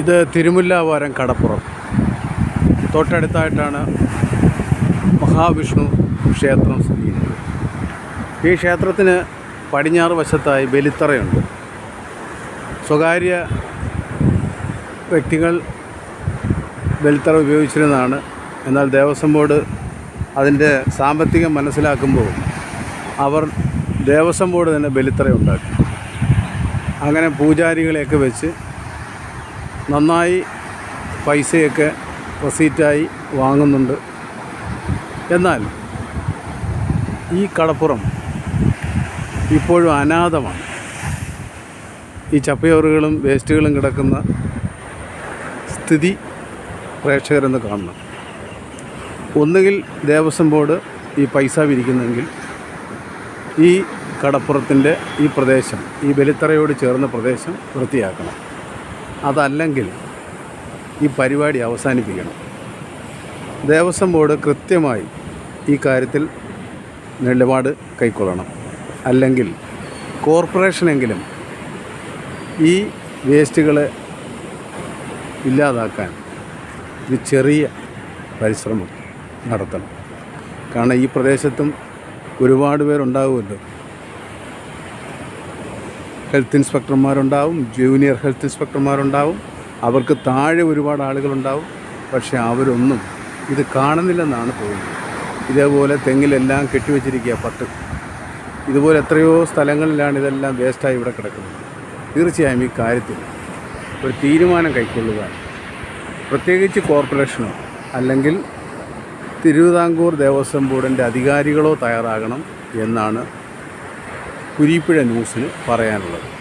ഇത് തിരുമുല്ലാവാരം കടപ്പുറം. തൊട്ടടുത്തായിട്ടാണ് മഹാവിഷ്ണു ക്ഷേത്രം സ്ഥിതി ചെയ്യുന്നത്. ഈ ക്ഷേത്രത്തിന് പടിഞ്ഞാറ് വശത്തായി ബലിത്തറയുണ്ട്. സ്വകാര്യ വ്യക്തികൾ ബലിത്തറ ഉപയോഗിച്ചിരുന്നതാണ്. എന്നാൽ ദേവസ്വം ബോർഡ് അതിന്റെ സാമ്പത്തികം മനസ്സിലാക്കുമ്പോൾ അവർ ദേവസ്വം ബോർഡ് തന്നെ ബലിത്തറ ഉണ്ടാക്കി. അങ്ങനെ പൂജാരികളെയൊക്കെ വെച്ച് നന്നായി പൈസയൊക്കെ റെസീറ്റായി വാങ്ങുന്നുണ്ട്. എന്നാൽ ഈ കടപ്പുറം ഇപ്പോഴും അനാഥമാണ്. ഈ ചപ്പയോറുകളും വേസ്റ്റുകളും കിടക്കുന്ന സ്ഥിതി പ്രേക്ഷകരെന്ന് കാണണം. ഒന്നുകിൽ ദേവസ്വം ബോർഡ് ഈ പൈസ വിരിക്കുന്നെങ്കിൽ ഈ കടപ്പുറത്തിന്റെ ഈ പ്രദേശം ഈ ബലിത്തറയോട് ചേർന്ന പ്രദേശം വൃത്തിയാക്കണം. അതല്ലെങ്കിൽ ഈ പരിപാടി അവസാനിപ്പിക്കണം. ദേവസ്വം ബോർഡ് കൃത്യമായി ഈ കാര്യത്തിൽ നിലപാട് കൈക്കൊള്ളണം. അല്ലെങ്കിൽ കോർപ്പറേഷനെങ്കിലും ഈ വേസ്റ്റുകളെ ഇല്ലാതാക്കാൻ ഒരു ചെറിയ പരിശ്രമം നടത്തണം. കാരണം ഈ പ്രദേശത്തും ഒരുപാട് പേരുണ്ടാകുമല്ലോ ഹെൽത്ത് ഇൻസ്പെക്ടർമാരുണ്ടാവും ജൂനിയർ ഹെൽത്ത് ഇൻസ്പെക്ടർമാരുണ്ടാവും. അവർക്ക് താഴെ ഒരുപാട് ആളുകളുണ്ടാവും. പക്ഷേ അവരൊന്നും ഇത് കാണുന്നില്ലെന്നാണ് തോന്നുന്നത്. ഇതേപോലെ തെങ്ങിലെല്ലാം കെട്ടിവെച്ചിരിക്കുക പത്ത്. ഇതുപോലെ എത്രയോ സ്ഥലങ്ങളിലാണ് ഇതെല്ലാം വേസ്റ്റായി ഇവിടെ കിടക്കുന്നത്. തീർച്ചയായും ഈ കാര്യത്തിൽ ഒരു തീരുമാനം കൈക്കൊള്ളുക. പ്രത്യേകിച്ച് കോർപ്പറേഷനോ അല്ലെങ്കിൽ തിരുവിതാംകൂർ ദേവസ്വം ബോർഡിന്റെ അധികാരികളോ തയ്യാറാകണം എന്നാണ് കുരീപ്പുഴ ന്യൂസിന് പറയാനുള്ളത്.